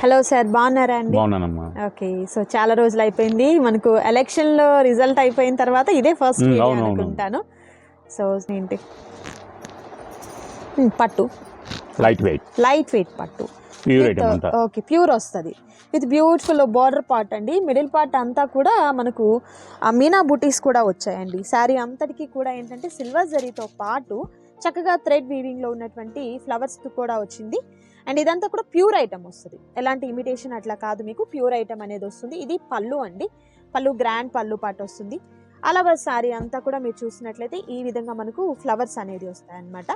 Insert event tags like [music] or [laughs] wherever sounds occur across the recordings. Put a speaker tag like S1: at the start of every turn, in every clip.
S1: Hello sir బాగున్నారా అండి?
S2: బాగున్నానమ్మా.
S1: Okay so చాలా రోజులు అయిపోయింది. మనకు ఎలక్షన్లో రిజల్ట్ అయిపోయిన తర్వాత ఇదే ఫస్ట్ వీడియో. అనుకుంటాను. సో ఏంటి? పట్టు.
S2: లైట్ వెయిట్
S1: లైట్ వెయిట్ పట్టు.
S2: ప్యూర్
S1: ఓకే ప్యూర్ వస్తుంది. విత్ బ్యూటిఫుల్ బార్డర్ పార్ట్ అండి. మిడిల్ పార్ట్ అంతా కూడా మనకు ఆ మీనా బుటీస్ కూడా వచ్చాయండి. శారీ అంతటికి కూడా ఏంటంటే సిల్వర్ జరీతో పాటు చక్కగా థ్రెడ్ వీవింగ్లో ఉన్నటువంటి ఫ్లవర్స్ కూడా వచ్చింది. అండ్ ఇదంతా కూడా ప్యూర్ ఐటమ్ వస్తుంది. ఎలాంటి ఇమిటేషన్ అట్లా కాదు మీకు ప్యూర్ ఐటమ్ అనేది వస్తుంది. ఇది పళ్ళు అండి. పళ్ళు గ్రాండ్ పళ్ళు పాటు వస్తుంది. అలాగే శారీ అంతా కూడా మీరు చూసినట్లయితే ఈ విధంగా మనకు ఫ్లవర్స్ అనేది వస్తాయి అన్నమాట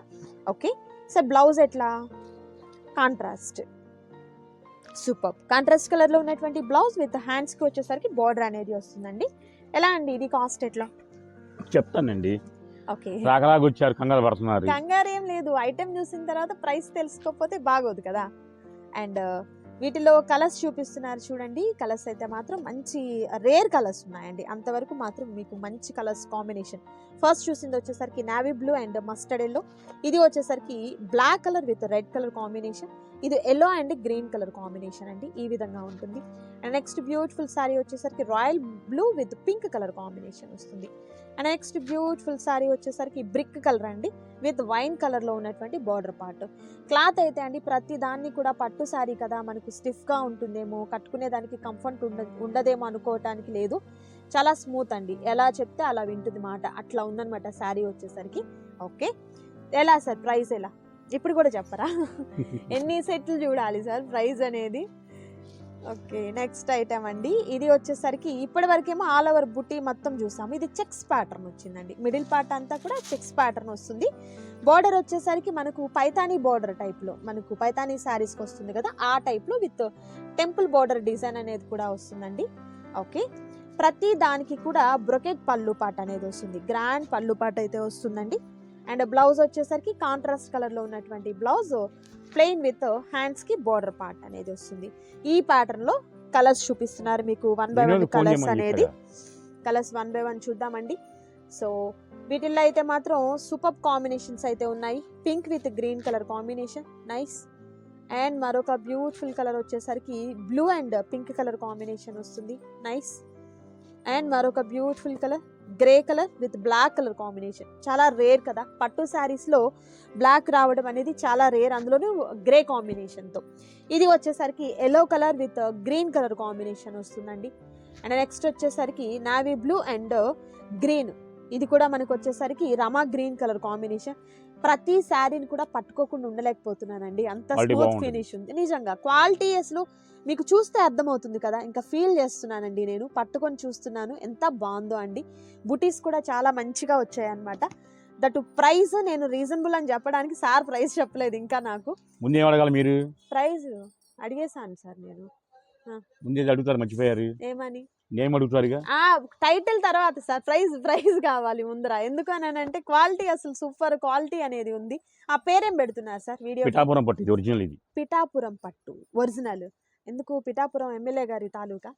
S1: ఓకే? సో బ్లౌజ్ ఎట్లా? కాంట్రాస్ట్. సూపర్. కాంట్రాస్ట్ కలర్లో ఉన్నటువంటి బ్లౌజ్ విత్ హ్యాండ్స్కి వచ్చేసరికి బార్డర్ అనేది వస్తుందండి. ఎలా అండి? ఇది కాస్ట్ ఎట్లా?
S2: చెప్తానండి. రాకలాగా వచ్చారు కంగారు పడుతున్నారు.
S1: కంగారు ఏం లేదు. ఐటెం చూసిన తర్వాత ప్రైస్ తెలుసుకోకపోతే బాగోదు కదా. అండ్ వీటిలో కలర్స్ చూపిస్తున్నారు చూడండి. కలర్స్ అయితే మాత్రం మంచి రేర్ కలర్స్ ఉన్నాయండి. అంతవరకు మాత్రం మీకు మంచి కలర్స్ కాంబినేషన్. ఫస్ట్ చూసింది వచ్చేసరికి navy blue and mustard yellow. ఇది వచ్చేసరికి black colour with red colour combination. ఇది yellow and green colour combination అండి. ఈ విధంగా ఉంటుంది. అండ్ నెక్స్ట్ బ్యూటిఫుల్ సారీ వచ్చేసరికి royal blue with pink colour combination వస్తుంది. అండ్ నెక్స్ట్ బ్యూటిఫుల్ సారీ వచ్చేసరికి బ్రిక్ కలర్ అండి. విత్ వైన్ కలర్లో ఉన్నటువంటి బార్డర్ పార్ట్ క్లాత్ అయితే అండి ప్రతి దాన్ని కూడా పట్టు సారీ కదా మనకు స్టిఫ్గా ఉంటుందేమో కట్టుకునే దానికి కంఫర్ట్ ఉండ ఉండదేమో అనుకోవటానికి లేదు. చాలా స్మూత్ అండి. ఎలా చెప్తే అలా వింటుంది మాట. అట్లా ఉందన్నమాట శారీ వచ్చేసరికి. ఓకే ఎలా సార్ ప్రైస్ ఎలా? ఇప్పుడు కూడా చెప్పరా? [laughs] ఎన్ని సెట్లు చూడాలి సార్ ప్రైస్ అనేది? ఓకే నెక్స్ట్ ఐటమ్ అండి. ఇది వచ్చేసరికి ఇప్పటి వరకేమో ఆల్ ఓవర్ బుట్టి మొత్తం చూసాము. ఇది చెక్స్ ప్యాటర్న్ వచ్చిందండి. మిడిల్ పార్ట్ అంతా కూడా చెక్స్ ప్యాటర్న్ వస్తుంది. బార్డర్ వచ్చేసరికి మనకు పైతానీ బార్డర్ టైప్లో మనకు పైతానీ శారీస్కి వస్తుంది కదా ఆ టైప్లో విత్ టెంపుల్ బార్డర్ డిజైన్ అనేది కూడా వస్తుందండి. ఓకే ప్రతి దానికి కూడా బ్రొకెట్ పళ్ళు పాట అనేది వస్తుంది. గ్రాండ్ పళ్ళు పాట అయితే వస్తుందండి. అండ్ బ్లౌజ్ వచ్చేసరికి కాంట్రాస్ట్ కలర్లో ఉన్నటువంటి బ్లౌజ్ ప్లెయిన్ విత్ హ్యాండ్స్కి బార్డర్ పార్ట్ అనేది వస్తుంది. ఈ pattern లో కలర్స్ చూపిస్తున్నారు మీకు వన్ బై వన్ కలర్స్ అనేది? కలర్స్ వన్ బై వన్ చూద్దామండి. సో వీటిల్లో అయితే మాత్రం సూపర్ కాంబినేషన్స్ అయితే ఉన్నాయి. Pink with green colour combination nice and మరొక బ్యూటిఫుల్ కలర్ వచ్చేసరికి blue and pink colour combination వస్తుంది నైస్ అండ్ మరొక beautiful colour grey colour with black colour combination. చాలా రేర్ కదా. పట్టు శారీస్లో బ్లాక్ రావడం అనేది చాలా రేర్. అందులోనూ గ్రే కాంబినేషన్తో ఇది వచ్చేసరికి yellow colour with green colour combination వస్తుందండి. అండ్ నెక్స్ట్ వచ్చేసరికి నావీ బ్లూ అండ్ గ్రీన్ ఇది కూడా మనకు వచ్చేసరికి రమా గ్రీన్ కలర్ కాంబినేషన్. ప్రతి శారీని కూడా పట్టుకోకుండా ఉండలేకపోతున్నానండి. అంత స్మూత్. ఫినిష్ ఉంది. నిజంగా క్వాలిటీ అసలు మీకు చూస్తే అర్థమవుతుంది కదా. ఇంకా ఫీల్ చేస్తున్నానండి నేను. పట్టుకొని చూస్తున్నాను. ఎంత బాగుందో అండి. బుటీస్ కూడా చాలా మంచిగా వచ్చాయి అనమాట దట్ ప్రైస్ నేను రీజనబుల్ అని చెప్పడానికి సార్ ప్రైస్ చెప్పలేదు ఇంకా నాకు.
S2: ముందే అడగాలి మీరు?
S1: ప్రైస్ అడిగేసాను సార్ నేను.
S2: ముందే అడుగుతారు? మర్చిపోయారు.
S1: ఏమని?
S2: ఏం అడుగుతారుగా?
S1: ఆ టైటిల్ తర్వాత సార్ ప్రైజ్ ప్రైజ్ కావాలి ముందర. ఎందుకు అని అంటే క్వాలిటీ అసలు సూపర్ క్వాలిటీ అనేది ఉంది. ఆ పేరేం పెడుతున్నారు సార్ వీడియో?
S2: పిఠాపురం పట్టు ఇది ఒరిజినల్ ఇది.
S1: పిఠాపురం పట్టు ఒరిజినల్ ఎందుకు పిఠాపురం ఎమ్మెల్యే గారి తాలూకా?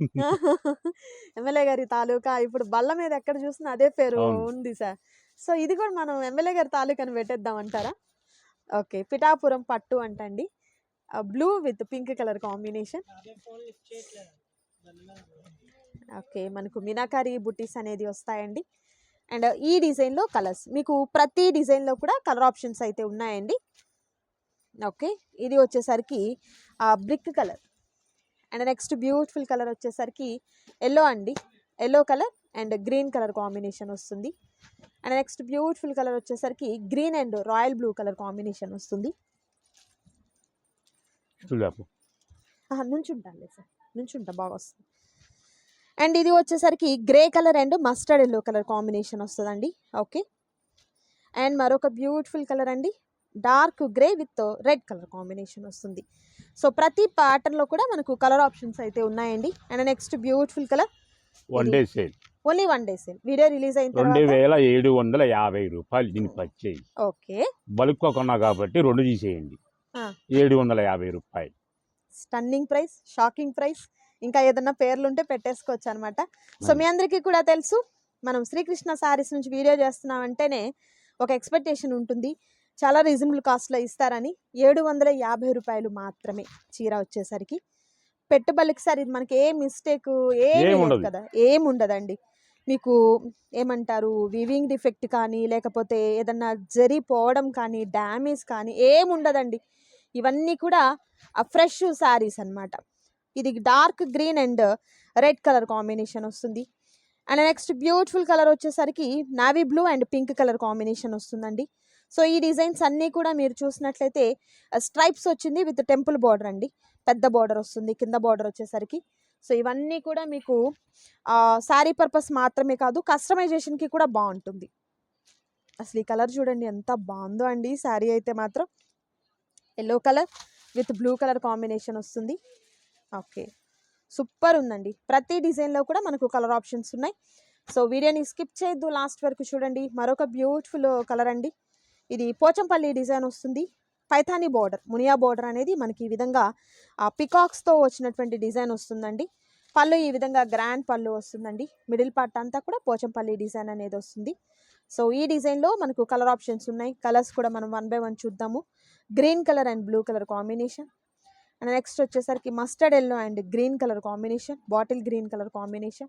S1: [laughs] ఎమ్మెల్యే గారి తాలూకా? ఇప్పుడు బల్ల మీద ఎక్కడ చూసినా అదే పేరు. ఉంది సార్. సో ఇది కూడా మనం ఎమ్మెల్యే గారి తాలూకాని పెట్టేద్దాం అంటారా? ఓకే పిఠాపురం పట్టు అంటండి. Blue with pink colour combination okay మనకు మినాకారి బుటీస్ అనేది వస్తాయండి. అండ్ ఈ డిజైన్లో కలర్స్ మీకు ప్రతి డిజైన్లో కూడా కలర్ ఆప్షన్స్ అయితే ఉన్నాయండి. ఓకే ఇది వచ్చేసరికి brick colour. And next beautiful colour వచ్చేసరికి ఎల్లో అండి. Yellow colour and green colour combination వస్తుంది. అండ్ నెక్స్ట్ బ్యూటిఫుల్ కలర్ వచ్చేసరికి green and royal blue colour combination వస్తుంది. నుంచుంటానులే సార్. నుంచుంటా బాగా వస్తుంది. అండ్ ఇది వచ్చేసరికి grey colour and mustard yellow colour combination వస్తుందండి. ఓకే. అండ్ మరొక బ్యూటిఫుల్ కలర్ అండి. Dark grey with red colour combination వస్తుంది. సో ప్రతి ప్యాటర్న్లో కూడా మనకు కలర్ ఆప్షన్స్ అయితే ఉన్నాయండి. And next beautiful colour
S2: one day sale
S1: only one day sale video release అయిన
S2: రెండు వేల ఏడు వందల యాభై రూపాయలు దీనికి వచ్చాయి
S1: ఓకే.
S2: బల్క్ కొన్నా కాబట్టి రెండు తీసేయండి. ఏడు వందల యాభై రూపాయలు.
S1: స్టన్నింగ్ ప్రైస్ షాకింగ్ ప్రైస్ ఇంకా ఏదన్నా పేర్లు ఉంటే పెట్టేసుకోవచ్చు అనమాట సో మీ అందరికీ కూడా తెలుసు మనం శ్రీకృష్ణ సారీస్ నుంచి వీడియో చేస్తున్నాం అంటేనే ఒక ఎక్స్పెక్టేషన్ ఉంటుంది. చాలా రీజనబుల్ కాస్ట్లో ఇస్తారని ఏడు వందల యాభై రూపాయలు మాత్రమే చీర వచ్చేసరికి. పెట్టుబడికి సార్ ఇది మనకి ఏ మిస్టేక్ ఏమి. కదా. ఏం ఉండదండి. మీకు ఏమంటారు వివింగ్ డిఫెక్ట్ కానీ లేకపోతే ఏదన్నా జరి పోవడం కానీ డ్యామేజ్ కానీ ఏం ఉండదండి. ఇవన్నీ కూడా ఫ్రెష్ శారీస్ అన్నమాట. ఇది dark green and red colour combination వస్తుంది. అండ్ నెక్స్ట్ బ్యూటిఫుల్ కలర్ వచ్చేసరికి navy blue and pink colour combination వస్తుందండి. సో ఈ డిజైన్స్ అన్నీ కూడా మీరు చూసినట్లయితే స్ట్రైప్స్ వచ్చింది విత్ టెంపుల్ బార్డర్ అండి. పెద్ద బార్డర్ వస్తుంది కింద బార్డర్ వచ్చేసరికి. సో ఇవన్నీ కూడా మీకు శారీ పర్పస్ మాత్రమే కాదు కస్టమైజేషన్కి కూడా బాగుంటుంది. అసలు ఈ కలర్ చూడండి ఎంత బాగుందో అండి శారీ అయితే మాత్రం. Yellow colour with blue colour combination వస్తుంది. ఓకే. సూపర్ ఉందండి ప్రతి డిజైన్లో కూడా మనకు కలర్ ఆప్షన్స్ ఉన్నాయి. సో వీడియోని స్కిప్ చేయొద్దు. లాస్ట్ వరకు చూడండి. మరొక బ్యూటిఫుల్ కలర్ అండి. ఇది పోచంపల్లి డిజైన్ వస్తుంది. పైథానీ బార్డర్ మునియా బార్డర్ అనేది మనకి ఈ విధంగా పికాక్స్తో వచ్చినటువంటి డిజైన్ వస్తుందండి. పళ్ళు ఈ విధంగా గ్రాండ్ పళ్ళు వస్తుందండి. మిడిల్ పార్ట్ అంతా కూడా పోచంపల్లి డిజైన్ అనేది వస్తుంది. సో ఈ డిజైన్లో మనకు కలర్ ఆప్షన్స్ ఉన్నాయి. కలర్స్ కూడా మనం వన్ బై వన్ చూద్దాము. Green colour and blue colour combination. And next వచ్చేసరికి mustard yellow and green colour combination. Bottle green colour combination.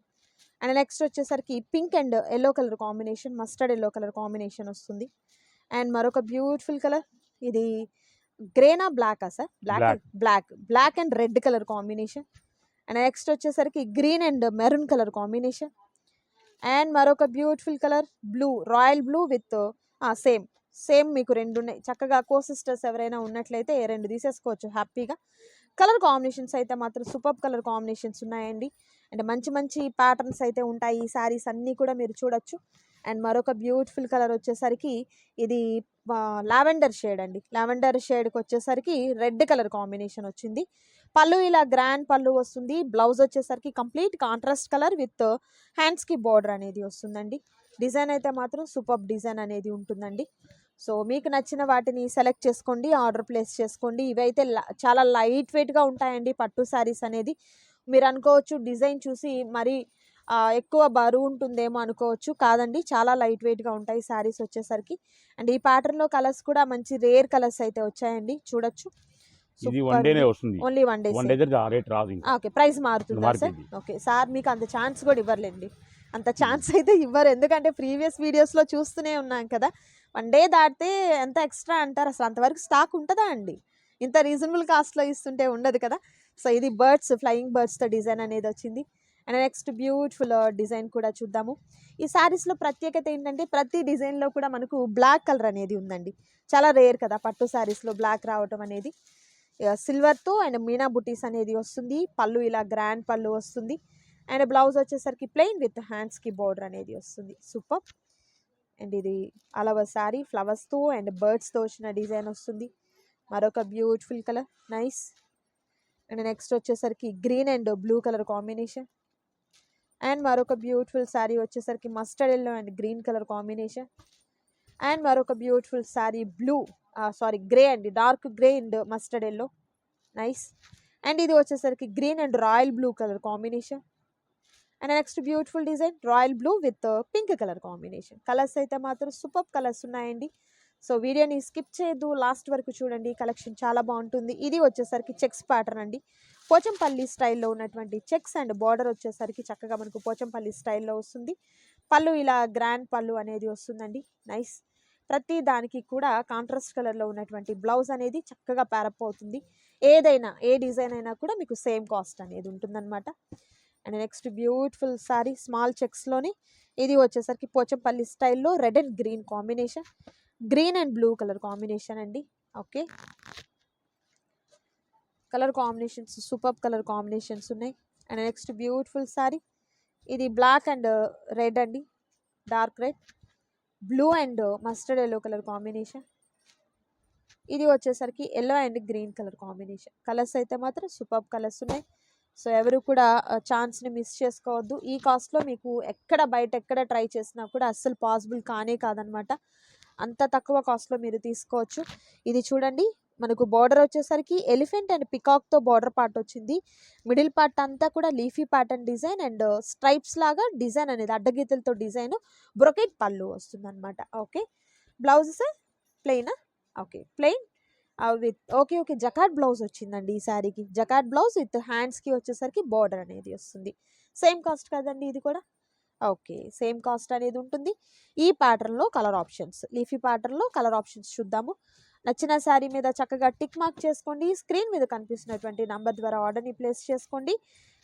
S1: And next వచ్చేసరికి pink and yellow colour combination. Mustard yellow colour combination వస్తుంది. And మరొక beautiful colour. ఇది గ్రేనా బ్లాకా sir? Black. Black. Black. And red colour combination. And next వచ్చేసరికి green and maroon colour combination. And మరొక beautiful colour blue royal blue with same. Same మీకు రెండు ఉన్నాయి చక్కగా కో సిస్టర్స్ ఎవరైనా ఉన్నట్లయితే రెండు తీసేసుకోవచ్చు హ్యాపీగా. కలర్ కాంబినేషన్స్ అయితే మాత్రం సూపర్ కలర్ కాంబినేషన్స్ ఉన్నాయండి. అండ్ మంచి మంచి ప్యాటర్న్స్ అయితే ఉంటాయి. ఈ శారీస్ అన్నీ కూడా మీరు చూడొచ్చు. అండ్ మరొక బ్యూటిఫుల్ కలర్ వచ్చేసరికి ఇది లావెండర్ షేడ్ అండి. లావెండర్ షేడ్కి వచ్చేసరికి రెడ్ కలర్ కాంబినేషన్ వచ్చింది. పళ్ళు ఇలా గ్రాండ్ పళ్ళు వస్తుంది. బ్లౌజ్ వచ్చేసరికి కంప్లీట్ కాంట్రాస్ట్ కలర్ విత్ హ్యాండ్స్కి బార్డర్ అనేది వస్తుందండి. డిజైన్ అయితే మాత్రం సూపర్ డిజైన్ అనేది ఉంటుందండి. సో మీకు నచ్చిన వాటిని సెలెక్ట్ చేసుకోండి ఆర్డర్ ప్లేస్ చేసుకోండి. ఇవైతే చాలా లైట్ వెయిట్గా ఉంటాయండి పట్టు శారీస్ అనేది. మీరు అనుకోవచ్చు డిజైన్ చూసి మరి ఎక్కువ బరువు ఉంటుందేమో అనుకోవచ్చు. కాదండి చాలా లైట్ వెయిట్గా ఉంటాయి శారీస్ వచ్చేసరికి. అండ్ ఈ ప్యాటర్న్లో కలర్స్ కూడా మంచి రేర్ కలర్స్ అయితే వచ్చాయండి. చూడొచ్చు.
S2: ఇది వన్ డేనే వస్తుంది.
S1: Only one day
S2: one day దగ్గర రేట్ రాదు ఇంకా.
S1: ఓకే ప్రైస్ మారుతుందా సార్. ఓకే సార్ మీకు అంత ఛాన్స్ కూడా ఇవ్వరులేండి. అంత ఛాన్స్ అయితే ఇవ్వరు. ఎందుకంటే ప్రీవియస్ వీడియోస్లో చూస్తూనే ఉన్నాం కదా. వన్ డే దాటితే ఎంత ఎక్స్ట్రా అంటారు? అసలు అంతవరకు స్టాక్ ఉంటుందా అండి? ఇంత రీజనబుల్ కాస్ట్లో ఇస్తుంటే ఉండదు కదా. సో ఇది బర్డ్స్ ఫ్లయింగ్ బర్డ్స్తో డిజైన్ అనేది వచ్చింది. అండ్ నెక్స్ట్ బ్యూటిఫుల్ డిజైన్ కూడా చూద్దాము. ఈ శారీస్లో ప్రత్యేకత ఏంటంటే ప్రతి డిజైన్లో కూడా మనకు బ్లాక్ కలర్ అనేది ఉందండి. చాలా రేర్ కదా పట్టు శారీస్లో బ్లాక్ రావటం అనేది. సిల్వర్తో అండ్ మీనా బుటీస్ అనేది వస్తుంది. పళ్ళు ఇలా గ్రాండ్ పళ్ళు వస్తుంది. అండ్ బ్లౌజ్ వచ్చేసరికి ప్లెయిన్ విత్ హ్యాండ్స్కి బార్డర్ అనేది వస్తుంది. సూపర్ అండ్ ఇది అలవ శారీ ఫ్లవర్స్తో అండ్ బర్డ్స్తో వచ్చిన డిజైన్ వస్తుంది. మరొక beautiful colour nice and next వచ్చేసరికి green and blue colour combination and మరొక బ్యూటిఫుల్ శారీ వచ్చేసరికి mustard yellow and green colour combination and మరొక beautiful sari blue sorry grey అండి. Dark grey and mustard yellow nice and ఇది వచ్చేసరికి green and royal blue colour combination and next beautiful design royal blue with pink colour combination colours అయితే మాత్రం super colours ఉన్నాయండి. So వీడియోని skip చేయొద్దు. Last వరకు చూడండి. కలెక్షన్ చాలా బాగుంటుంది. ఇది వచ్చేసరికి చెక్స్ ప్యాటర్న్ అండి. పోచంపల్లి స్టైల్లో ఉన్నటువంటి చెక్స్ అండ్ బార్డర్ వచ్చేసరికి చక్కగా మనకు పోచంపల్లి స్టైల్లో వస్తుంది. పళ్ళు ఇలా గ్రాండ్ పళ్ళు అనేది వస్తుందండి. నైస్ ప్రతి దానికి కూడా కాంట్రాస్ట్ కలర్లో ఉన్నటువంటి బ్లౌజ్ అనేది చక్కగా ప్యారప్ అవుతుంది. ఏదైనా ఏ డిజైన్ అయినా కూడా మీకు సేమ్ కాస్ట్ అనేది ఉంటుందన్నమాట. And next beautiful sari small చెక్స్లోని ఇది వచ్చేసరికి పోచంపల్లి స్టైల్లో red and green combination green and blue colour combination అండి. Okay colour combinations super colour combinations ఉన్నాయి. అండ్ నెక్స్ట్ బ్యూటిఫుల్ సారీ ఇది బ్లాక్ అండ్ రెడ్ అండి. Dark red blue and mustard yellow colour combination. ఇది వచ్చేసరికి yellow and green colour combination. Colours అయితే మాత్రం super colours ఉన్నాయి. So ఎవరు కూడా ఛాన్స్ని మిస్ చేసుకోవద్దు. ఈ కాస్ట్లో మీకు ఎక్కడ బయట ఎక్కడ ట్రై చేసినా కూడా అస్సలు పాసిబుల్ కానే కాదనమాట. అంత తక్కువ కాస్ట్లో మీరు తీసుకోవచ్చు. ఇది చూడండి మనకు బార్డర్ వచ్చేసరికి ఎలిఫెంట్ అండ్ పికాక్తో బార్డర్ పార్ట్ వచ్చింది. మిడిల్ పార్ట్ అంతా కూడా leafy pattern design and stripes లాగా డిజైన్ అనేది అడ్డగీతలతో డిజైన్ బ్రొకెట్ పళ్ళు వస్తుంది అనమాట okay blouses ప్లెయినా okay plain with okay okay jacquard blouse వచ్చిందండి ఈ శారీకి జకాట్ బ్లౌజ్ విత్ హ్యాండ్స్కి వచ్చేసరికి బార్డర్ అనేది వస్తుంది. సేమ్ కాస్ట్ కదండి ఇది కూడా? ఓకే సేమ్ కాస్ట్ అనేది ఉంటుంది. ఈ ప్యాటర్న్లో కలర్ ఆప్షన్స్ లీఫీ ప్యాటర్న్లో కలర్ ఆప్షన్స్ చూద్దాము. నచ్చిన శారీ మీద చక్కగా టిక్ మార్క్ చేసుకోండి. స్క్రీన్ మీద కనిపిస్తున్నటువంటి నంబర్ ద్వారా ఆర్డర్ని ప్లేస్ చేసుకోండి.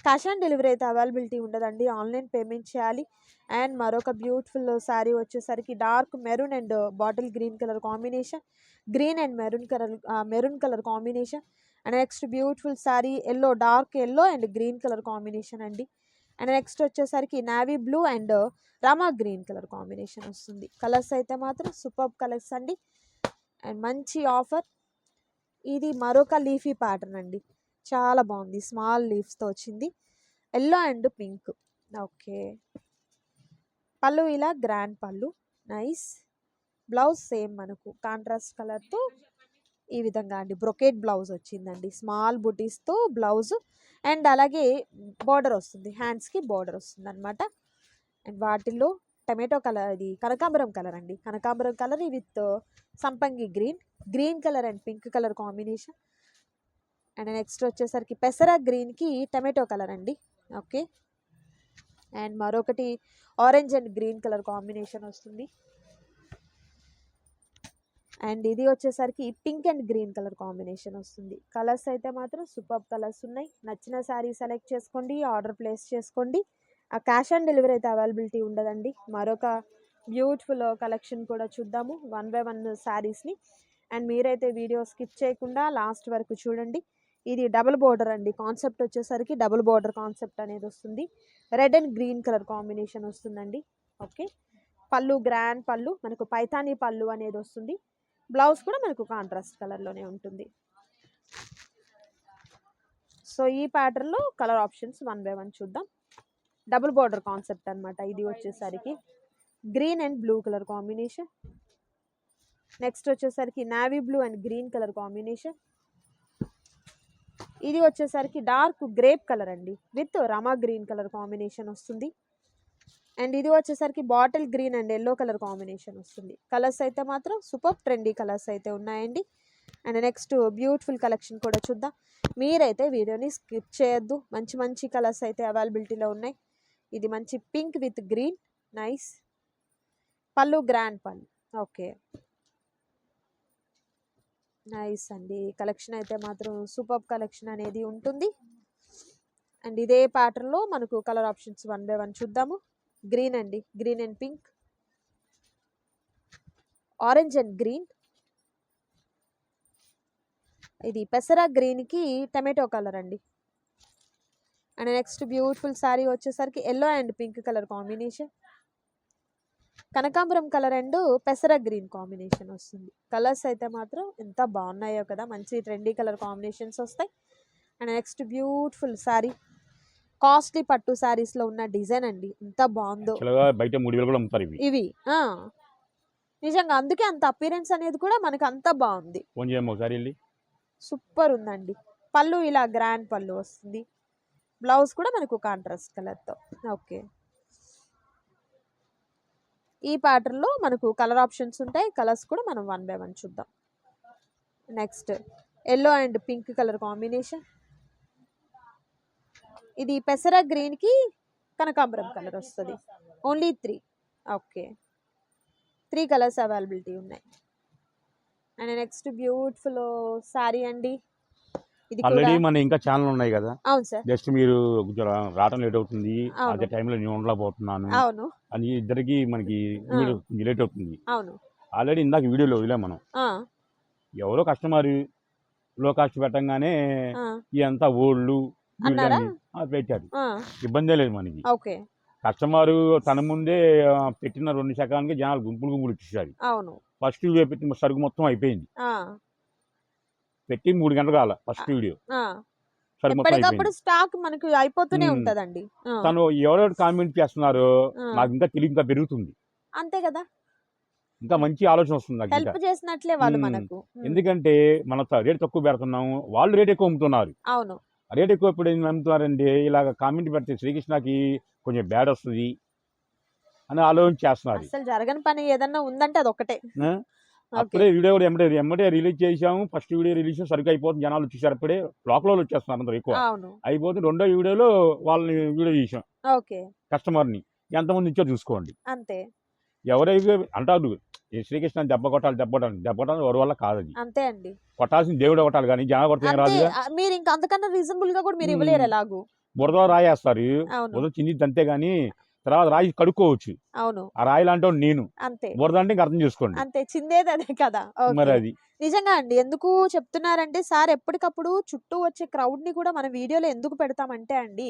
S1: క్యాష్ ఆన్ డెలివరీ అయితే అవైలబిలిటీ ఉండదండి. ఆన్లైన్ పేమెంట్ చేయాలి. అండ్ మరొక బ్యూటిఫుల్ శారీ వచ్చేసరికి dark maroon and bottle green colour combination. Green and maroon colour maroon colour combination. And next beautiful sari yellow dark yellow and green colour combination అండి. And next వచ్చేసరికి navy blue and Rama green colour combination వస్తుంది. Colours అయితే మాత్రం super colours అండి. And మంచి offer. ఇది మరొక leafy pattern అండి. చాలా బాగుంది. స్మాల్ లీవ్స్తో వచ్చింది. Yellow and pink. ఓకే. పళ్ళు ఇలా గ్రాండ్ పళ్ళు. నైస్. బ్లౌజ్ సేమ్ మనకు. కాంట్రాస్ట్ కలర్తో ఈ విధంగా అండి. బ్రొకేట్ బ్లౌజ్ వచ్చిందండి. స్మాల్ బుటీస్తో బ్లౌజ్. అండ్ అలాగే బార్డర్ వస్తుంది. హ్యాండ్స్కి బార్డర్ వస్తుంది అనమాట అండ్ వాటిలో టమాటో కలర్ అది కనకాంబరం కలర్ అండి. కనకాంబరం కలర్ విత్ సంపంగి green. Green colour and pink colour combination. And next వచ్చేసరికి పెసర గ్రీన్కి టమాటో కలర్ అండి. ఓకే. అండ్ మరొకటి orange and green colour combination వస్తుంది. అండ్ ఇది వచ్చేసరికి pink and green colour combination వస్తుంది. కలర్స్ అయితే మాత్రం సూపర్ కలర్స్ ఉన్నాయి. నచ్చిన శారీ సెలెక్ట్ చేసుకోండి ఆర్డర్ ప్లేస్ చేసుకోండి. క్యాష్ ఆన్ డెలివరీ అయితే అవైలబిలిటీ ఉండదండి. మరొక బ్యూటిఫుల్ కలెక్షన్ కూడా చూద్దాము. వన్ బై వన్ శారీస్ని. అండ్ మీరైతే వీడియో స్కిప్ చేయకుండా లాస్ట్ వరకు చూడండి. ఇది డబుల్ బోర్డర్ అండి. కాన్సెప్ట్ వచ్చేసరికి డబుల్ బోర్డర్ కాన్సెప్ట్ అనేది వస్తుంది. Red and green colour combination వస్తుందండి. ఓకే. పళ్ళు గ్రాండ్ పళ్ళు మనకు పైతానీ పళ్ళు అనేది వస్తుంది. బ్లౌజ్ కూడా మనకు కాంట్రాస్ట్ కలర్లోనే ఉంటుంది. సో ఈ ప్యాటర్న్లో colour options one by one చూద్దాం. డబుల్ బార్డర్ కాన్సెప్ట్ అన్నమాట. ఇది వచ్చేసరికి green and blue colour combination. Next వచ్చేసరికి navy blue and green colour combination. ఇది వచ్చేసరికి డార్క్ గ్రేప్ కలర్ అండి. With Rama green colour combination వస్తుంది. అండ్ ఇది వచ్చేసరికి bottle green and yellow colour combination వస్తుంది. కలర్స్ అయితే మాత్రం సూపర్ ట్రెండీ కలర్స్ అయితే ఉన్నాయండి. అండ్ నెక్స్ట్ బ్యూటిఫుల్ కలెక్షన్ కూడా చూద్దాం. మీరైతే వీడియోని స్కిప్ చేయొద్దు. మంచి మంచి కలర్స్ అయితే అవైలబిలిటీలో ఉన్నాయి. ఇది మంచి పింక్ విత్ గ్రీన్. నైస్. పళ్ళు గ్రాండ్ పళ్ళు. ఓకే. నైస్ అండి. కలెక్షన్ అయితే మాత్రం సూపర్ కలెక్షన్ అనేది ఉంటుంది. అండ్ ఇదే ప్యాటర్న్లో మనకు colour options one by one చూద్దాము. గ్రీన్ అండి. Green and pink. Orange and green. ఇది పెసర గ్రీన్కి టమాటో కలర్ అండి. అండ్ నెక్స్ట్ బ్యూటిఫుల్ శారీ వచ్చేసరికి yellow and pink colour combination. కనకాంబరం కలర్ అండ్ పెసర గ్రీన్ కాంబినేషన్ వస్తుంది. కలర్స్ అయితే మాత్రం ఎంత బాగున్నాయో కదా మంచి ట్రెండీ కలర్ కాంబినేషన్స్ వస్తాయి. And next beautiful sari. Costly పట్టు శారీస్లో ఉన్న డిజైన్ అండి ఎంత బాగుందో.
S2: బయట మూడు వేలు కూడా అమ్ముతారు ఇవి.
S1: ఇవి. నిజంగా అందుకే అంత అపీరెన్స్ అనేది కూడా మనకు అంత బాగుంది. సూపర్ ఉందండి. పళ్ళు ఇలా గ్రాండ్ పళ్ళు వస్తుంది. బ్లౌజ్ కూడా మనకు కాంట్రాస్ట్ కలర్తో ఓకే. ఈ ప్యాటర్న్లో మనకు కలర్ ఆప్షన్స్ ఉంటాయి. కలర్స్ కూడా మనం వన్ బై వన్ చూద్దాం. Next yellow and pink colour combination ఇది పెసర గ్రీన్కి కనకాంబరం కలర్ వస్తుంది. Only three okay. Three colours availability ఉన్నాయి. అండ్ నెక్స్ట్ బ్యూటిఫుల్ శారీ అండి.
S2: ఆల్రెడీ మన ఇంకా ఛానల్ ఉన్నాయి కదా.
S1: అవును సార్.
S2: జస్ట్ మీరు రావడం లేట్ అవుతుంది. అదే టైంలో నేను ఉండలేకపోతున్నాను.
S1: అవును.
S2: అని ఇద్దరికి మనకి లేట్ అవుతుంది.
S1: అవును.
S2: ఆల్రెడీ ఇందాక వీడియోలో వదిలాం మనం. ఎవరో కస్టమర్లో కాస్ట్ పెట్టంగానే ఇదంతా ఓళ్ళు పెట్టారు. ఇబ్బందే లేదు మనకి.
S1: ఓకే.
S2: కస్టమర్ తన ముందే పెట్టిన రెండు శాఖానికి జనాలు గుంపులు గుంపులు ఇచ్చేసారు ఫస్ట్ పెట్టిన సరుకు మొత్తం అయిపోయింది. పెట్టి మూడు గంటలు కాల ఫస్ట్ వీడియో.
S1: ఆ.
S2: సరుకు మొత్తం
S1: స్టాక్ మనకు అయిపోతూనే. ఉంటదండి.
S2: తను ఎవరెవరు కామెంట్ చేస్తున్నారో. నాకు ఇంకా తెలివి ఇంకా పెరుగుతుంది.
S1: అంతే కదా.
S2: ఇంకా మంచి ఆలోచన వస్తుంది నాకు ఇంకా.
S1: హెల్ప్ చేసినట్లే వాళ్ళు. మనకు.
S2: ఎందుకంటే మన రేట్ తక్కువ పెడుతున్నాము వాళ్ళు రేట్ ఎక్కువ అమ్ముతున్నారు.
S1: అవును.
S2: రేట్ ఎక్కువ ఎప్పుడు ఏం అమ్ముతున్నారంటే ఇలాగ కామెంట్ పెడితే శ్రీకృష్ణకి కొంచెం బ్యాడ్ వస్తుంది అని ఆలోచన చేస్తున్నారు.
S1: అసలు జరగని పని ఏదన్నా ఉందంటే అది ఒకటే?
S2: అప్పుడే వీడియో కూడా ఎమ్మటే ఎమ్మటే రిలీజ్ చేసాము ఫస్ట్ వీడియో రిలీజ్ సరిగ్గా అయిపోతుంది. జనాలు వచ్చేసారు అప్పుడే బ్లాక్లో వచ్చేస్తున్నారు అందరూ ఎక్కువ. అయిపోతుంది రెండో వీడియోలో వాళ్ళని వీడియో చేసాం
S1: ఓకే.
S2: కస్టమర్ని. ఎంతమంది ఇచ్చో చూసుకోండి.
S1: అంతే.
S2: ఎవరైతే అంటారు "ఏ శ్రీకృష్ణ దెబ్బ కొట్టాలి దెబ్బ కొట్టాలి దెబ్బ కొట్టాలి ఎవరి వల్ల కాదు అది.
S1: అంతే అండి.
S2: కొట్టాల్సిన దేవుడు కొట్టాలి కానీ జనం కొడితే ఏం
S1: అంతే.
S2: రాదుగా?
S1: ఆ, మీరు ఇంకా అంతకన్నా రీజనబుల్గా కూడా మీరు. ఇవ్వలేరు ఎలాగూ.
S2: బురద రాయేస్తారు. బురద చిన్ని అంతే కానీ తర్వాత రాయి కడుక్కోవచ్చు.
S1: అవును.
S2: ఆ రాయి లాంటి నేను.
S1: అంతే.
S2: బురద అంటే అర్థం చేసుకోండి.
S1: అంతే. చిందేది అదే కదా.
S2: మరి అది.
S1: నిజంగా అండి. ఎందుకు చెప్తున్నారంటే సార్ ఎప్పటికప్పుడు చుట్టూ వచ్చే క్రౌడ్ని కూడా మన వీడియోలో ఎందుకు పెడతామంటే అండి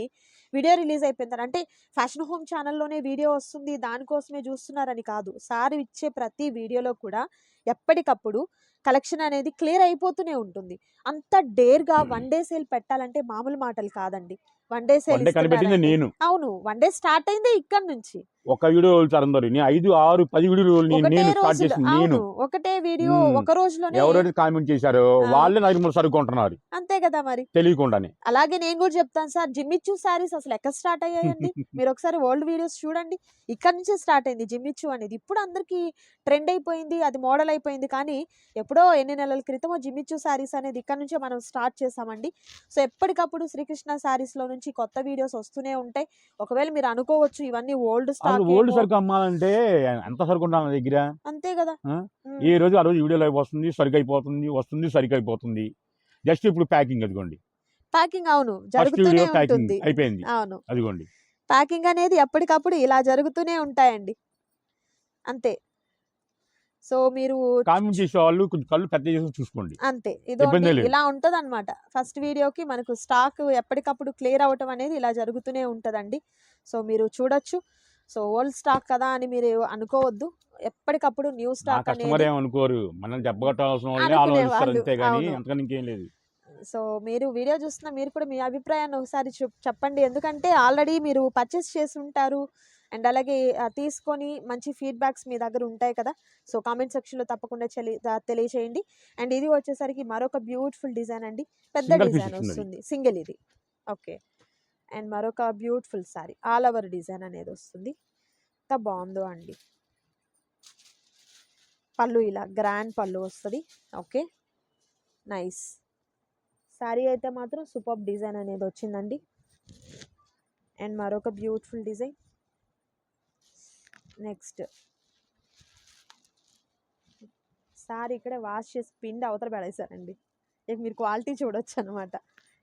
S1: వీడియో రిలీజ్ అయిపోయింది అంటే ఫ్యాషన్ హోమ్ ఛానల్లోనే వీడియో వస్తుంది దానికోసమే చూస్తున్నారని కాదు. సార్ ఇచ్చే ప్రతి వీడియోలో కూడా ఎప్పటికప్పుడు కలెక్షన్ అనేది క్లియర్ అయిపోతూనే ఉంటుంది. అంత డేర్గా వన్ డే సేల్ పెట్టాలంటే మామూలు మాటలు కాదండి. వన్ డే సేల్
S2: కనిపెట్టింది నేను.
S1: అవును వన్ డే స్టార్ట్ అయింది ఇక్కడ నుంచి.
S2: ఒక వీడియో అందరు. నేను ఐదు ఆరు పది వీడియోలు నేను స్టార్ట్
S1: రోజులో.
S2: చేసింది నేను.
S1: ఒకటే వీడియో. ఒక రోజులోనే
S2: ఎవరైతే కామెంట్ చేశారో. వాళ్ళే నాకు మూడు సరుకుంటున్నారు
S1: అంతే కదా మరి.
S2: తెలియకుండానే.
S1: అలాగే నేను కూడా చెప్తాను సార్ జిమ్మిచ్చు శారీస్ అసలు ఎక్కడ స్టార్ట్ అయ్యాయండి? [laughs] మీరు ఒకసారి ఓల్డ్ వీడియోస్ చూడండి. ఇక్కడ నుంచే స్టార్ట్ అయింది జిమ్మిచ్చు అనేది. ఇప్పుడు అందరికి ట్రెండ్ అయిపోయింది అది మోడల్ అయిపోయింది. కానీ ఎప్పుడో ఎన్ని నెలల క్రితమో జిమ్మిచ్చు శారీస్ అనేది ఇక్కడ నుంచే మనం స్టార్ట్ చేసామండి సో ఎప్పటికప్పుడు శ్రీకృష్ణ శారీస్లో నుంచి కొత్త వీడియోస్ వస్తూనే ఉంటాయి. ఒకవేళ మీరు అనుకోవచ్చు ఇవన్నీ ఓల్డ్
S2: అసలు ఓల్డ్ సరుకు అమ్మాలంటే ఎంత సరుకు ఉండాలి నా దగ్గర?
S1: అంతే కదా.
S2: ఈ రోజు ఆ రోజు వీడియోలో వస్తుంది సరిగ్గా అయిపోతుంది వస్తుంది సరిగ్గా అయిపోతుంది. జస్ట్ ఇప్పుడు ప్యాకింగ్ అదిగోండి.
S1: ప్యాకింగ్ అవును జరుగుతూనే
S2: వీడియో
S1: ఉంటుంది.
S2: అయిపోయింది.
S1: అవును.
S2: అదిగోండి.
S1: ప్యాకింగ్ అనేది ఎప్పటికప్పుడు ఇలా జరుగుతూనే ఉంటాయండి. అంతే. సో మీరు
S2: కామెంట్ చేసే వాళ్ళు కొంచెం కళ్ళు పెద్ద చేసి చూసుకోండి.
S1: అంతే. ఇదో. ఇలా ఉంటది అనమాట ఫస్ట్ వీడియోకి మనకు స్టాక్ ఎప్పటికప్పుడు క్లియర్ అవటం అనేది ఇలా జరుగుతూనే ఉంటదండి. సో మీరు చూడొచ్చు. సో ఓల్డ్ స్టాక్ కదా అని మీరు అనుకోవద్దు. ఎప్పటికప్పుడు న్యూ స్టాక్
S2: కస్టమర్
S1: అనేది
S2: ఏమనుకోరు ఇంకేం లేదు.
S1: సో మీరు వీడియో చూస్తున్న మీరు కూడా మీ అభిప్రాయాన్ని ఒకసారి చెప్- చెప్పండి. ఎందుకంటే ఆల్రెడీ మీరు పర్చేస్ చేసి ఉంటారు. అండ్ అలాగే తీసుకొని మంచి ఫీడ్బ్యాక్స్ మీ దగ్గర ఉంటాయి కదా. సో కామెంట్ సెక్షన్లో తప్పకుండా తెలియచేయండి. అండ్ ఇది వచ్చేసరికి మరొక బ్యూటిఫుల్ డిజైన్ అండి. పెద్ద డిజైన్. వస్తుంది. సింగిల్ ఇది. ఓకే. అండ్ మరొక beautiful sari all over design అనేది వస్తుంది. ఎంత బాగుందో అండి. పళ్ళు ఇలా గ్రాండ్ పళ్ళు వస్తుంది. ఓకే. నైస్. శారీ అయితే మాత్రం సూపర్ డిజైన్ అనేది వచ్చిందండి. అండ్ మరొక బ్యూటిఫుల్ డిజైన్. నెక్స్ట్. సారీ ఇక్కడే వాష్ చేసి పిండి అవతల పడేశారండి ఇక మీరు క్వాలిటీ చూడొచ్చు అనమాట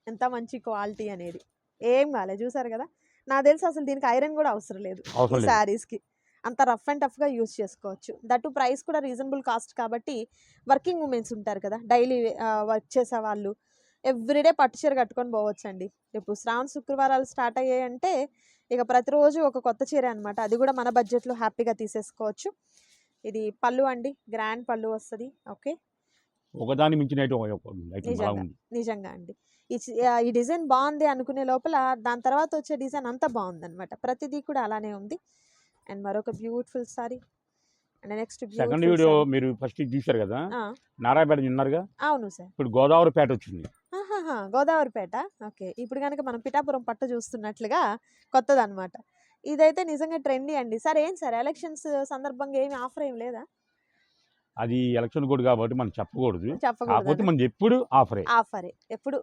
S1: ఎంత మంచి క్వాలిటీ అనేది. ఏం కాలేదు చూసారు కదా? నాకు తెలిసి అసలు దీనికి ఐరన్ కూడా అవసరం లేదు శారీస్కి. అంత రఫ్ అండ్ టఫ్గా యూస్ చేసుకోవచ్చు. దట్టు ప్రైస్ కూడా రీజనబుల్ కాస్ట్ కాబట్టి వర్కింగ్ ఉమెన్స్ ఉంటారు కదా? డైలీ వర్క్ చేసే వాళ్ళు. ఎవ్రీడే పట్టు చీర కట్టుకొని పోవచ్చు అండి ఇప్పుడు శ్రావణ శుక్రవారాలు స్టార్ట్ అయ్యాయంటే ఇక ప్రతిరోజు ఒక కొత్త చీర అనమాట అది కూడా మన బడ్జెట్లో హ్యాపీగా తీసేసుకోవచ్చు. ఇది పళ్ళు అండి. గ్రాండ్ పళ్ళు వస్తుంది. ఓకే?
S2: ఒకదాని మించిన
S1: నిజంగా అండి. ఈ డిజైన్ బాగుంది అనుకునే లోపల దాని తర్వాత వచ్చే డిజైన్ అంతా బాగుంది అనమాట ప్రతిదీ కూడా అలానే ఉంది. అండ్ మరొక beautiful sari. And next
S2: second video మీరు ఫస్ట్ చూశారు కదా? నారాయణపేట ఉన్నారుగా
S1: అవును సార్.
S2: ఇప్పుడు గోదావరి పేట వచ్చింది.
S1: ఆహాహా, గోదావరిపేట ఓకే. ఇప్పుడు కనుక మనం పిఠాపురం పట్టు చూస్తున్నట్లుగా కొత్తది అనమాట ఇదైతే నిజంగా ట్రెండీ అండి. సార్ ఏం సార్? ఎలక్షన్స్ సందర్భంగా ఏమి ఆఫర్ ఏం లేదా?
S2: అది ఎలక్షన్ కోడ్ కాబట్టి మనం చెప్పకూడదు.
S1: చెప్పకూడదు
S2: మనం ఎప్పుడు ఆఫరే
S1: ఆఫరే ఎప్పుడు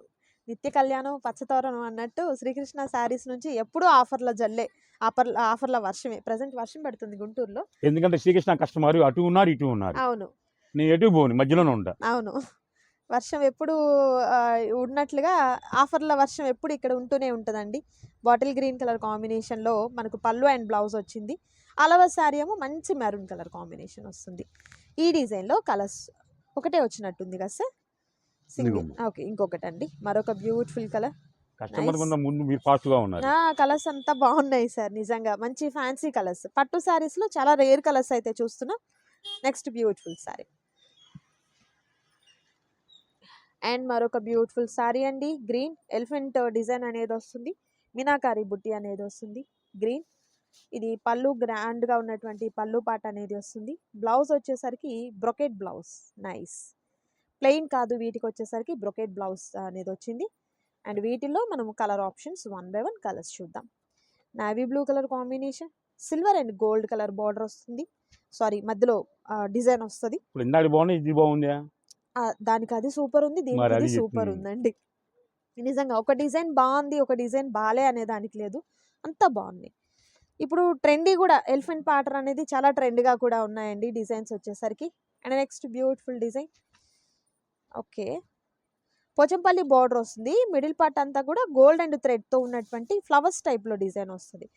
S1: నిత్య కళ్యాణం పచ్చతోరణం అన్నట్టు శ్రీకృష్ణ శారీస్ నుంచి ఎప్పుడూ ఆఫర్ల జల్లే ఆఫర్ ఆఫర్ల వర్షమే ప్రజెంట్ వర్షం పడుతుంది గుంటూరులో.
S2: ఎందుకంటే శ్రీకృష్ణ కస్టమర్ అటు ఉన్నారు ఇటు ఉన్నారు.
S1: అవును.
S2: నేను ఎటు పోను మధ్యలోనే ఉంటా.
S1: అవును. వర్షం ఎప్పుడు ఉన్నట్లుగా ఆఫర్ల వర్షం ఎప్పుడు ఇక్కడ ఉంటూనే ఉంటుందండి. బాటిల్ గ్రీన్ కలర్ కాంబినేషన్లో మనకు పళ్ళు అండ్ బ్లౌజ్ వచ్చింది. అలవ శారీ ఏమో మంచి మెరూన్ కలర్ కాంబినేషన్ వస్తుంది. ఈ డిజైన్లో కలర్స్ ఒకటే వచ్చినట్టుంది కదా సార్. ఓకే ఇంకొకటి అండి మరొక బ్యూటిఫుల్ కలర్.
S2: Customer
S1: Nice.
S2: కన్నా ముందు మీరు ఫాస్ట్గా ఉన్నారు
S1: కలర్స్ అంతా బాగున్నాయి సార్ నిజంగా. మంచి ఫ్యాన్సీ కలర్స్. పట్టు శారీస్లో చాలా రేర్ కలర్స్ అయితే చూస్తున్నాం. Next beautiful sari. అండ్ మరొక బ్యూటిఫుల్ శారీ అండి. గ్రీన్. ఎలిఫెంట్ డిజైన్ అనేది వస్తుంది. మీనాకారి బుట్టి అనేది వస్తుంది. గ్రీన్. ఇది పళ్ళు గ్రాండ్గా ఉన్నటువంటి పళ్ళు పాట అనేది వస్తుంది. బ్లౌజ్ వచ్చేసరికి బ్రొకెట్ బ్లౌజ్. నైస్. ప్లెయిన్ కాదు వీటికి వచ్చేసరికి బ్రొకెట్ బ్లౌజ్ అనేది వచ్చింది అండ్ వీటిల్లో మనం colour options one by one colours చూద్దాం. Navy blue colour combination silver and gold colour border వస్తుంది. సారీ మధ్యలో డిజైన్ వస్తుంది.
S2: బాగుంది ఇది బాగుంది?
S1: దానికి అది సూపర్ ఉంది దీనికి ఇది సూపర్. ఉందండి. నిజంగా ఒక డిజైన్ బాగుంది ఒక డిజైన్ బాలే అనే దానికి లేదు. అంత బాగుంది. ఇప్పుడు ట్రెండీ కూడా ఎలిఫెంట్ ప్యాటర్న్ అనేది చాలా ట్రెండ్గా కూడా ఉన్నాయండి డిజైన్స్ వచ్చేసరికి. And next beautiful design okay. Pochampally border వస్తుంది. మిడిల్ పార్ట్ అంతా కూడా గోల్డ్ అండ్ థ్రెడ్తో ఉన్నటువంటి ఫ్లవర్స్ టైప్లో డిజైన్ వస్తుంది.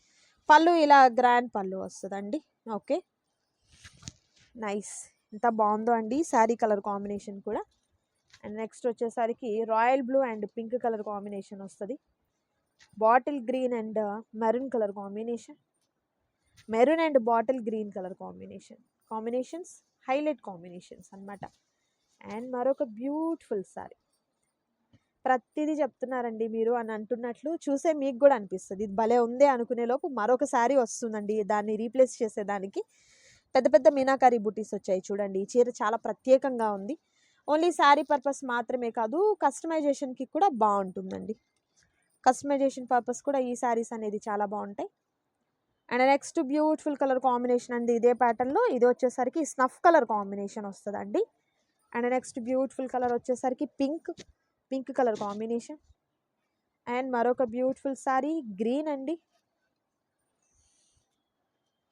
S1: పళ్ళు ఇలా గ్రాండ్ పళ్ళు వస్తుందండి. ఓకే. నైస్. ఎంత బాగుందో అండి శారీ కలర్ కాంబినేషన్ కూడా. అండ్ నెక్స్ట్ వచ్చేసరికి royal blue and pink colour combination వస్తుంది. Bottle green and maroon colour combination. Maroon and bottle green colour combination. Combinations highlight combinations అన్నమాట. అండ్ మరొక బ్యూటిఫుల్ సారీ. ప్రతిదీ చెప్తున్నారండి మీరు అని అంటున్నట్లు చూసే మీకు కూడా అనిపిస్తుంది. ఇది భలే ఉందే అనుకునే లోపు మరొక సారీ వస్తుందండి దాన్ని రీప్లేస్ చేసేదానికి. పెద్ద పెద్ద మీనాకారి బుటీస్ వచ్చాయి చూడండి. ఈ చీర చాలా ప్రత్యేకంగా ఉంది. ఓన్లీ శారీ పర్పస్ మాత్రమే కాదు కస్టమైజేషన్కి కూడా బాగుంటుందండి. కస్టమైజేషన్ పర్పస్ కూడా ఈ శారీస్ అనేది చాలా బాగుంటాయి. And next beautiful colour combination అండి ఇదే ప్యాటర్న్లో. ఇది వచ్చేసరికి స్నఫ్ కలర్ కాంబినేషన్ వస్తుందండి. అండ్ నెక్స్ట్ బ్యూటిఫుల్ కలర్ వచ్చేసరికి pink pink colour combination. And మరొక బ్యూటిఫుల్ శారీ గ్రీన్ అండి.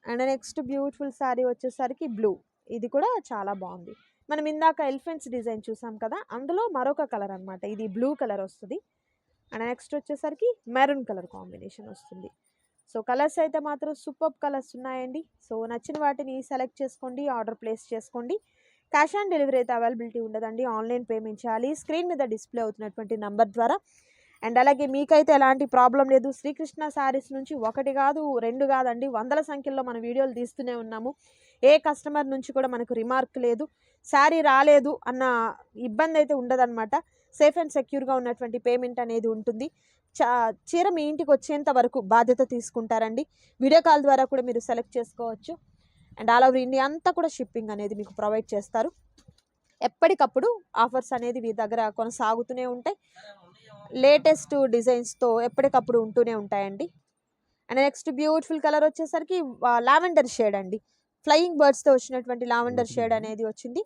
S1: అండ్ నెక్స్ట్ బ్యూటిఫుల్ శారీ వచ్చేసరికి బ్లూ. ఇది కూడా చాలా బాగుంది. మనం ఇందాక ఎలిఫెంట్స్ డిజైన్ చూసాం కదా అందులో మరొక కలర్ అనమాట ఇది బ్లూ కలర్ వస్తుంది. అండ్ నెక్స్ట్ వచ్చేసరికి మెరూన్ కలర్ కాంబినేషన్ వస్తుంది. సో కలర్స్ అయితే మాత్రం సూపర్ కలర్స్ ఉన్నాయండి. సో నచ్చిన వాటిని సెలెక్ట్ చేసుకోండి ఆర్డర్ ప్లేస్ చేసుకోండి. క్యాష్ ఆన్ డెలివరీ అయితే అవైలబిలిటీ ఉండదండి. ఆన్లైన్ పేమెంట్ చేయాలి స్క్రీన్ మీద డిస్ప్లే అవుతున్నటువంటి నంబర్ ద్వారా. అండ్ అలాగే మీకైతే ఎలాంటి ప్రాబ్లం లేదు. శ్రీకృష్ణ శారీస్ నుంచి ఒకటి కాదు రెండు కాదండి. వందల సంఖ్యలో మన వీడియోలు తీస్తూనే ఉన్నాము. ఏ కస్టమర్ నుంచి కూడా మనకు రిమార్క్ లేదు. శారీ రాలేదు అన్న ఇబ్బంది అయితే ఉండదన్నమాట. సేఫ్ అండ్ సెక్యూర్గా ఉన్నటువంటి పేమెంట్ అనేది ఉంటుంది. చా చీర మీ ఇంటికి వచ్చేంత వరకు బాధ్యత తీసుకుంటారండి. వీడియో కాల్ ద్వారా కూడా మీరు సెలెక్ట్ చేసుకోవచ్చు. అండ్ ఆల్ ఓవర్ ఇండియా అంతా కూడా షిప్పింగ్ అనేది మీకు ప్రొవైడ్ చేస్తారు. ఎప్పటికప్పుడు ఆఫర్స్ అనేది మీ దగ్గర కొనసాగుతూనే ఉంటాయి. లేటెస్ట్ డిజైన్స్తో ఎప్పటికప్పుడు ఉంటూనే ఉంటాయండి. అండ్ నెక్స్ట్ బ్యూటిఫుల్ కలర్ వచ్చేసరికి లావెండర్ షేడ్ అండి. ఫ్లయింగ్ బర్డ్స్తో వచ్చినటువంటి లావెండర్ షేడ్ అనేది వచ్చింది.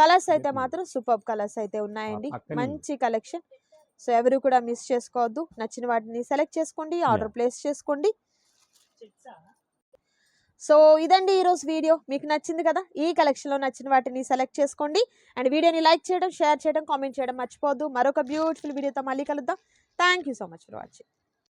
S1: కలర్స్ అయితే మాత్రం సూపర్ కలర్స్ అయితే ఉన్నాయండి. మంచి కలెక్షన్. సో ఎవరు కూడా మిస్ చేసుకోవద్దు. నచ్చిన వాటిని సెలెక్ట్ చేసుకోండి ఆర్డర్ ప్లేస్ చేసుకోండి. సో ఇదండి ఈరోజు వీడియో. మీకు నచ్చింది కదా ఈ కలెక్షన్లో నచ్చిన వాటిని సెలెక్ట్ చేసుకోండి. అండ్ వీడియోని లైక్ చేయడం షేర్ చేయడం కామెంట్ చేయడం మర్చిపోవద్దు. మరొక బ్యూటిఫుల్ వీడియోతో మళ్ళీ కలుద్దాం. Thank you so much for watching.